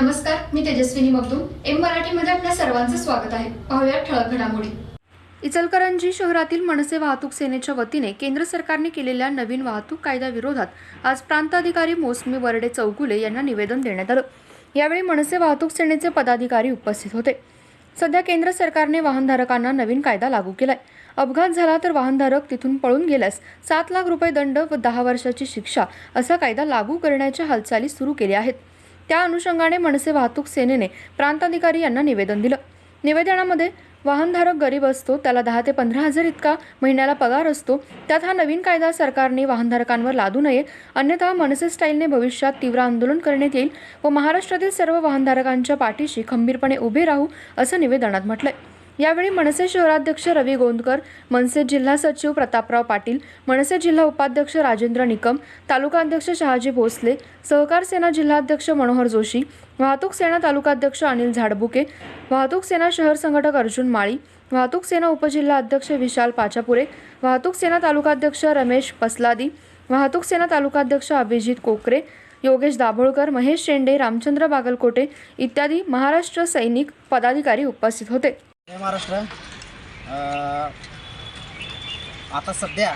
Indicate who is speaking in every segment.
Speaker 1: नमस्कार मी तेजस्विनी मगदूम. एम मराठीमध्ये आपल्या सर्वांचं स्वागत आहे. पाहूया ठळक घडामोडी.
Speaker 2: इचलकरंजी शहरातील मनसे वाहतूक सेनेच्या वतीने केंद्र सरकारने केलेल्या नवीन वाहतूक कायद्याविरोधात आज प्रांताधिकारी मोसमी वरडे चौगुले यांना निवेदन देण्यात आलं. यावेळी मनसे वाहतूक सेनेचे पदाधिकारी उपस्थित होते. सध्या केंद्र सरकारने वाहनधारकांना नवीन कायदा लागू केलाय. अपघात झाला तर वाहनधारक तिथून पळून गेल्यास सात लाख रुपये दंड व दहा वर्षाची शिक्षा असा कायदा लागू करण्याच्या हालचाली सुरू केल्या आहेत. त्या अनुषंगाने मनसे वाहतूक सेनेने प्रांताधिकारी यांना निवेदन दिलं. निवेदनामध्ये वाहनधारक गरीब असतो त्याला दहा ते पंधरा हजार इतका महिन्याला पगार असतो त्यात हा नवीन कायदा सरकारने वाहनधारकांवर लादू नये अन्यथा मनसे स्टाईलने भविष्यात तीव्र आंदोलन करण्यात येईल व महाराष्ट्रातील सर्व वाहनधारकांच्या पाठीशी खंबीरपणे उभे राहू असं निवेदनात म्हटलंय. यावेळी मनसे शहराध्यक्ष रवी गोंदकर मनसे जिल्हा सचिव प्रतापराव पाटील मनसे जिल्हा उपाध्यक्ष राजेंद्र निकम तालुकाध्यक्ष शहाजी भोसले सहकार सेना जिल्हाध्यक्ष मनोहर जोशी वाहतूक सेना तालुकाध्यक्ष अनिल झाडबुके वाहतूक सेना शहर संघटक अर्जुन माळी वाहतूक सेना उपजिल्हा अध्यक्ष विशाल पाचापुरे वाहतूक सेना तालुकाध्यक्ष रमेश पसलादी वाहतूक सेना तालुकाध्यक्ष अभिजित कोकरे योगेश दाभोळकर महेश शेंडे रामचंद्र बागलकोटे इत्यादी महाराष्ट्र सैनिक पदाधिकारी उपस्थित होते.
Speaker 3: जय महाराष्ट्र. आता सध्या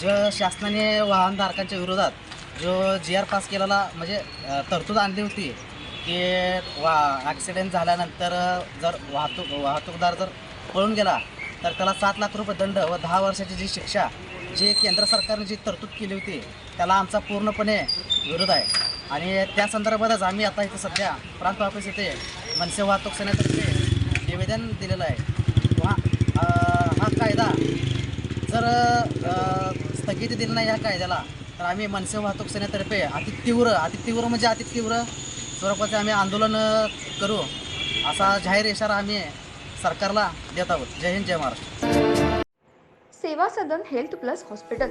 Speaker 3: जे शासनाने वाहनधारकांच्या विरोधात जो जी आर पास केलेला म्हणजे तरतूद आणली होती की वा ॲक्सिडेंट झाल्यानंतर जर वाहतूक वाहतूकदार जर पळून गेला तर त्याला सात लाख रुपये दंड व दहा वर्षाची जी शिक्षा जी केंद्र सरकारने जी तरतूद केली होती त्याला आमचा पूर्णपणे विरोध आहे. आणि त्या संदर्भातच आम्ही आता इथे सध्या प्रांत ऑफिस येथे मनसे वाहतूक सेनेतर्फे संविधान दिलेलं आहे. वा हा कायदा जर स्थगिती दिली नाही या कायद्याला तर आम्ही मनसे वाहतूक सेनेतर्फे अति तीव्र अति तीव्र म्हणजे अति तीव्र स्वरूपाचे आम्ही आंदोलन करू. असा जाहीर इशारा आम्ही सरकारला देत आहोत. जय हिंद जय Maharashtra.
Speaker 2: Seva Sadan health plus hospital.